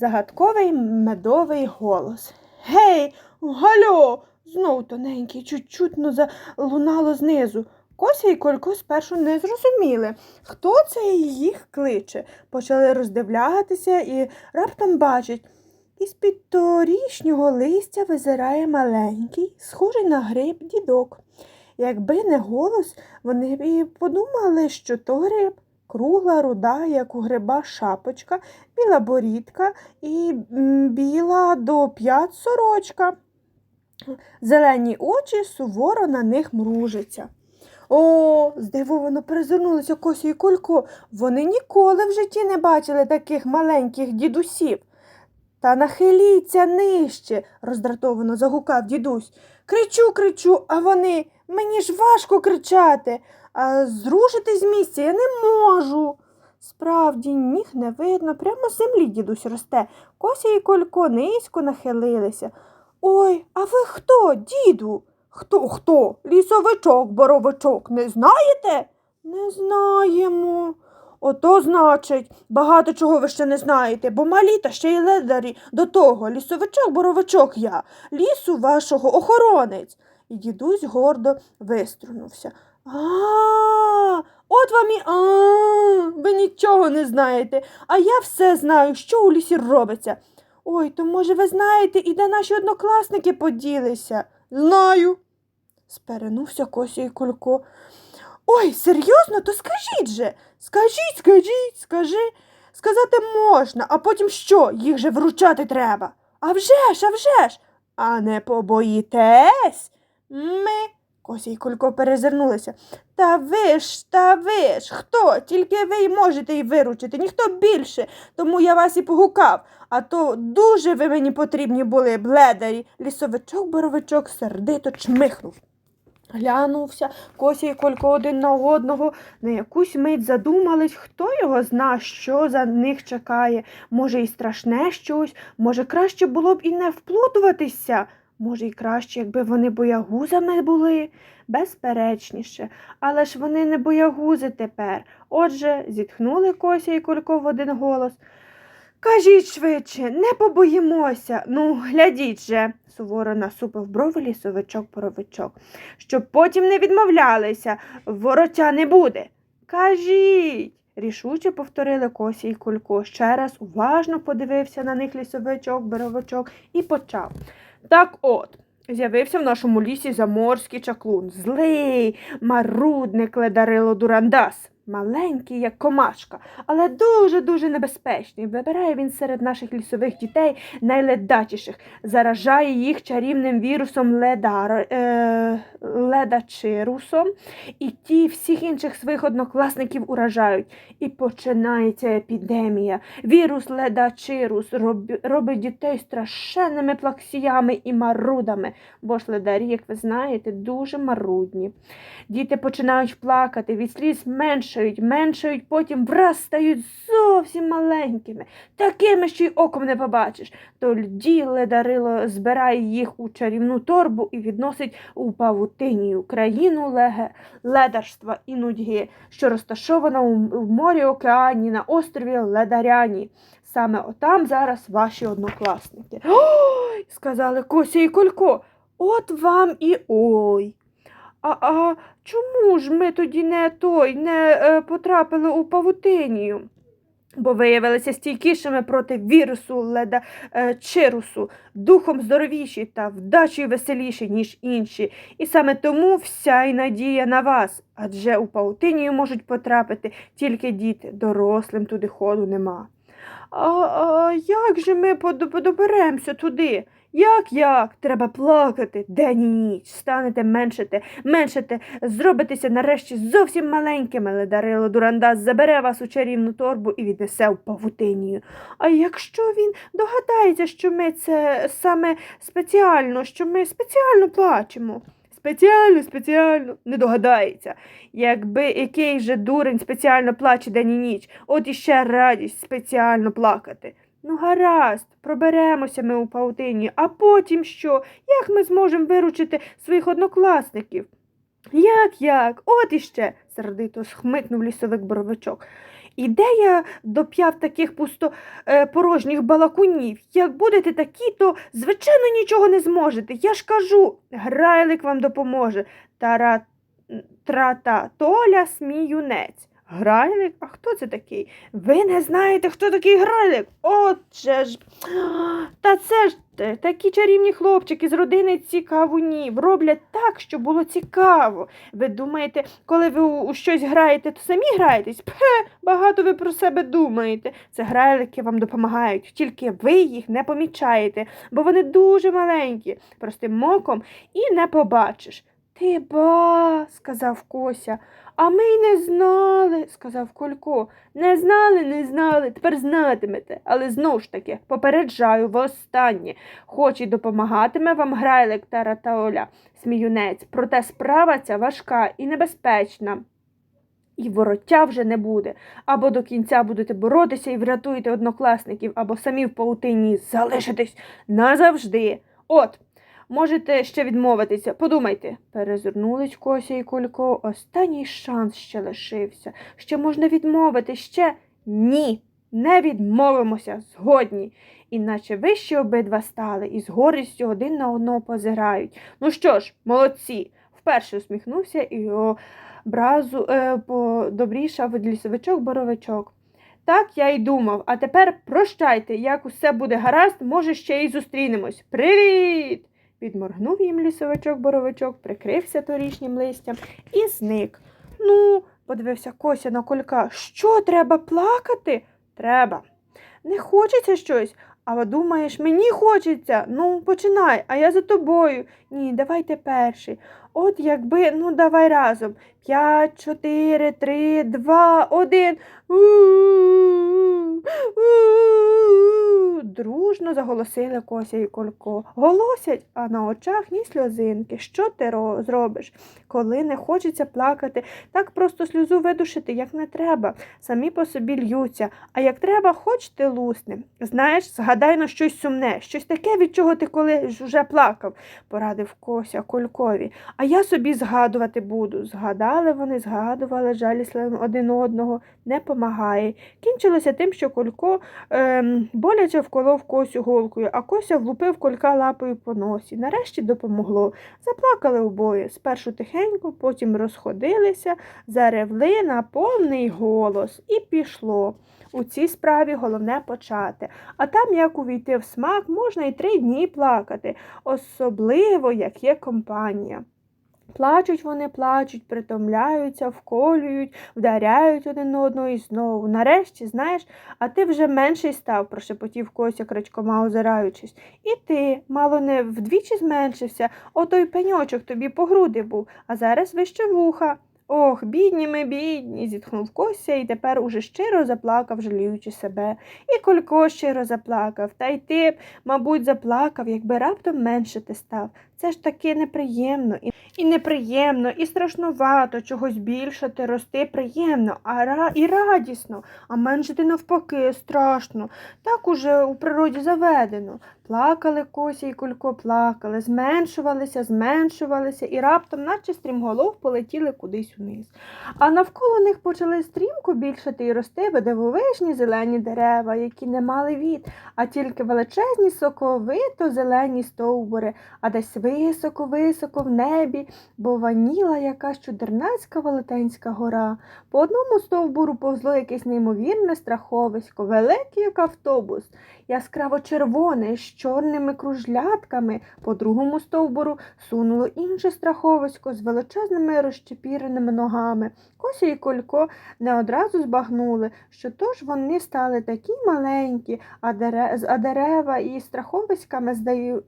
загадковий медовий голос. Гей, гальо! Знов тоненький, чуть чутно залунало знизу. Кося і Колько спершу не зрозуміли, хто це їх кличе. Почали роздивлятися і раптом бачать. Із-під торішнього листя визирає маленький, схожий на гриб дідок. Якби не голос, вони б і подумали, що то гриб. Кругла, руда, як у гриба шапочка, біла борідка і біла до п'ят сорочка. Зелені очі суворо на них мружаться. О, здивовано перезирнулися Косі і Колько. Вони ніколи в житті не бачили таких маленьких дідусів. Та нахиліться нижче, роздратовано загукав дідусь. Кричу, кричу, а вони мені ж важко кричати, зрушити з місця я не можу. Справді, ніг не видно, прямо з землі дідусь росте. Кося і Колько низько нахилилися. Ой, а ви хто, діду? Хто хто? Лісовичок, боровичок, не знаєте? Не знаємо. Ото, значить, багато чого ви ще не знаєте, бо малі та ще й ледарі до того, лісовичок, боровичок я, лісу вашого охоронець. І дідусь гордо виструнувся. А, от вам і а, ви нічого не знаєте, а я все знаю, що у лісі робиться. Ой, то, може, ви знаєте, і де наші однокласники поділися? Знаю. сперенувся Кося і Кулько. Ой, серйозно, то скажіть же. Скажіть, скажіть, скажи. Сказати можна, а потім що? Їх же вручати треба. А вже ж, а вже ж. А не побоїтесь? Ми. Кося і Кулько перезирнулися. Та ви ж, та ви ж, хто? Тільки ви й можете й виручити, ніхто більше, тому я вас і погукав. А то дуже ви мені потрібні були, бледарі. Лісовичок боровичок сердито чмихнув. Глянувся, Кося і Колько один на одного, на якусь мить задумались, хто його зна, що за них чекає. Може, і страшне щось, може, краще було б і не вплутуватися. Може, і краще, якби вони боягузами були, безперечніше, але ж вони не боягузи тепер. Отже, зітхнули Кося і Колько в один голос. Кажіть швидше, не побоїмося. Ну, глядіть же, суворо насупив брови лісовичок поровичок, щоб потім не відмовлялися, вороття не буде. Кажіть. Рішуче повторили Косі й Кулько. Ще раз уважно подивився на них лісовичок, беровичок і почав. Так от, з'явився в нашому лісі заморський чаклун, злий, марудник ледарило Дурандас. Маленький, як комашка, але дуже-дуже небезпечний. Вибирає він серед наших лісових дітей найледачіших, заражає їх чарівним вірусом ледар, е, ледачирусом, і ті всіх інших своїх однокласників уражають. І починається епідемія. Вірус ледачирус роб, робить дітей страшенними плаксіями і марудами, бо ж ледарі, як ви знаєте, дуже марудні. Діти починають плакати, від сліз меншають, меншають, потім враз стають зовсім маленькими, такими, що й оком не побачиш. Тоді ледарило збирає їх у чарівну торбу і відносить у павутинію країну леге, ледарства і нудьги, що розташована у морі океані на острові Ледаряні. Саме отам зараз ваші однокласники. Ой, сказали Кося і Колько. От вам і ой. А, а чому ж ми тоді не той не е, потрапили у павутинію? Бо виявилися стійкішими проти вірусу леда е, чирусу, духом здоровіші та вдачею веселіші, ніж інші. І саме тому вся й надія на вас, адже у паутинію можуть потрапити тільки діти, дорослим туди ходу нема. А, а як же ми подоберемося туди? Як як? Треба плакати день і ніч, станете меншити, меншите, зробитеся нарешті зовсім маленькими, ледарило Дурандас забере вас у чарівну торбу і віднесе в павутинію. А якщо він догадається, що ми це саме спеціально, що ми спеціально плачемо? Спеціально, спеціально, не догадається. Якби який же дурень спеціально плаче день і ніч, от іще радість спеціально плакати. Ну, гаразд, проберемося ми у паутині, а потім що? Як ми зможемо виручити своїх однокласників? Як, як? От іще, сердито схмикнув лісовик боровичок. І де я доп'яв таких пусто е, порожніх балакунів? Як будете такі, то звичайно нічого не зможете. Я ж кажу, грайлик вам допоможе. Тара трата Толя сміюнець. Грайлик? А хто це такий? Ви не знаєте, хто такий грайлик? Отже ж. Та це ж такі чарівні хлопчики з родини цікавунів роблять так, щоб було цікаво. Ви думаєте, коли ви у у щось граєте, то самі граєтесь? Пхе, багато ви про себе думаєте. Це грайлики вам допомагають, тільки ви їх не помічаєте, бо вони дуже маленькі, простим моком і не побачиш. Ти ба, сказав Кося. А ми й не знали, сказав Колько. Не знали, не знали, тепер знатимете. Але знов ж таки, попереджаю востаннє. Хоч і допомагатиме вам грайлик Тара та Оля, сміюнець, проте справа ця важка і небезпечна. І вороття вже не буде. Або до кінця будете боротися і врятуєте однокласників, або самі в паутині залишитесь назавжди. От. Можете ще відмовитися, подумайте. Перезирнулись Кося і Колько. Останній шанс ще лишився. Ще можна відмовити, ще ні. Не відмовимося, згодні. Іначе ви ще обидва стали і з горістю один на одного позирають. Ну що ж, молодці. Вперше усміхнувся і образу е, подобрішав лісовичок боровичок. Так я й думав, а тепер прощайте, як усе буде гаразд, може, ще й зустрінемось. Привіт! Підморгнув їм лісовичок боровичок, прикрився торішнім листям і зник. Ну, подивився Кося на колька. Що, треба плакати? Треба. Не хочеться щось, а думаєш, мені хочеться. Ну, починай, а я за тобою. Ні, давайте перший. От якби, ну давай разом. П'ять, чотири, три, два, один. Дружно заголосили Кося і Колько. Голосять, а на очах ні сльозинки. Що ти зробиш? Коли не хочеться плакати, так просто сльозу видушити, як не треба. Самі по собі льються, а як треба, хоч ти лусне. Знаєш, згадай на щось сумне, щось таке, від чого ти коли ж уже плакав, порадив Кося Колькові. А я собі згадувати буду. Згадали вони, згадували жалісливо один одного, не помагає. Кінчилося тим, що Колько ем, боляче вколов Косю голкою, а Кося влупив колька лапою по носі. Нарешті допомогло. Заплакали обоє. Спершу тихенько, потім розходилися, заревли на повний голос і пішло. У цій справі головне почати. А там, як увійти в смак, можна і три дні плакати, особливо, як є компанія. Плачуть вони, плачуть, притомляються, вколюють, вдаряють один одного і знову. Нарешті, знаєш, а ти вже менший став, прошепотів Кося крачкома озираючись. І ти, мало не вдвічі зменшився, отой пеньочок тобі по груди був, а зараз вище вуха. Ох, бідні ми, бідні, зітхнув Кося і тепер уже щиро заплакав, жаліючи себе. І Колько щиро заплакав, та й ти мабуть, заплакав, якби раптом менше ти став. Це ж таки неприємно і, і неприємно, і страшнувато чогось більшати, рости приємно, а і радісно, а меншити навпаки страшно. Так уже у природі заведено. Плакали Кося і Колько, плакали, зменшувалися, зменшувалися, і раптом, наче стрімголов, полетіли кудись униз. А навколо них почали стрімко більшати і рости дивовижні зелені дерева, які не мали від, а тільки величезні соковито зелені стовбури, а десь високо-високо в небі бованіла якась чудернацька велетенська гора. По одному стовбуру повзло якесь неймовірне страховисько, великий як автобус, яскраво червоне з чорними кружлятками. По другому стовбуру сунуло інше страховисько з величезними розчепіреними ногами. Кося і Колько не одразу збагнули, що то ж вони стали такі маленькі, а, дерева і страховиськами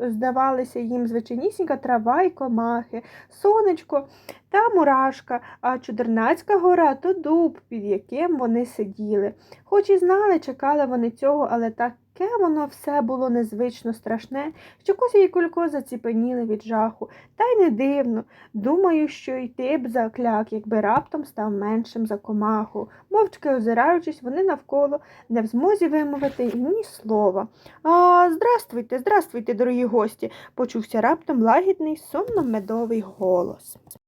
здавалися їм звичайнісінька трава й комахи, сонечко та мурашка, а чудернацька гора то дуб, під яким вони сиділи. Хоч і знали, чекали вони цього, але таке воно все було незвично страшне, що Кося і Колько заціпеніли від жаху. Та й не дивно. Думаю, що й ти б закляк, якби раптом став меншим за комаху. Мовчки озираючись, вони навколо не в змозі вимовити ні слова. А, здравствуйте, здравствуйте, дорогі гості, почувся раптом лагідний, сонно-медовий голос.